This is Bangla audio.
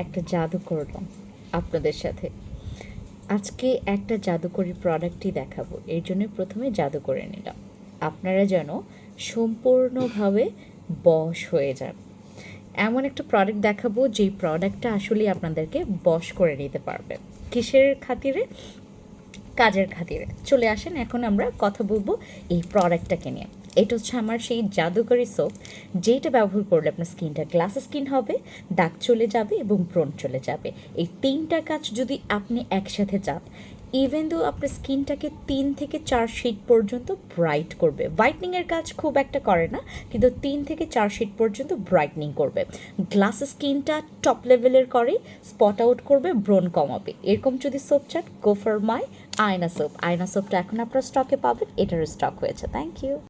একটা জাদু করলাম আপনাদের সাথে। আজকে একটা জাদুকরি প্রোডাক্টই দেখাবো। এর জন্য প্রথমে জাদু করে নিলাম। আপনারা যেন সম্পূর্ণভাবে বশ হয়ে যান। এমন একটা প্রোডাক্ট দেখাবো, যেই প্রোডাক্টটা আসলে আপনাদেরকে বশ করে নিতে পারবে। কিসের খাতিরে? কাজের খাতিরে। চলে আসেন, এখন আমরা কথা বলব এই প্রোডাক্টটাকে নিয়ে। এটা হচ্ছে আমার সেই জাদুকরি সোপ যেটা ব্যবহার করলে আপনার স্কিনটা গ্লাস স্কিন হবে, দাগ চলে যাবে এবং ব্রণ চলে যাবে। এই তিনটা কাজ যদি আপনি একসাথে যান ইভেন দো আপনার স্কিনটাকে তিন থেকে চার শিট পর্যন্ত ব্রাইট করবে। হোয়াইটনিংয়ের কাজ খুব একটা করে না, কিন্তু তিন থেকে চার শিট পর্যন্ত ব্রাইটনিং করবে। গ্লাস স্কিনটা টপ লেভেলের করে স্পট আউট করবে, ব্রণ কমাবে। এরকম যদি সোপ চান গো ফর মাই আয়না সোপ আয়না সোপটা এখন আপনার স্টকে পাবেন এটার স্টক হয়েছে। Thank you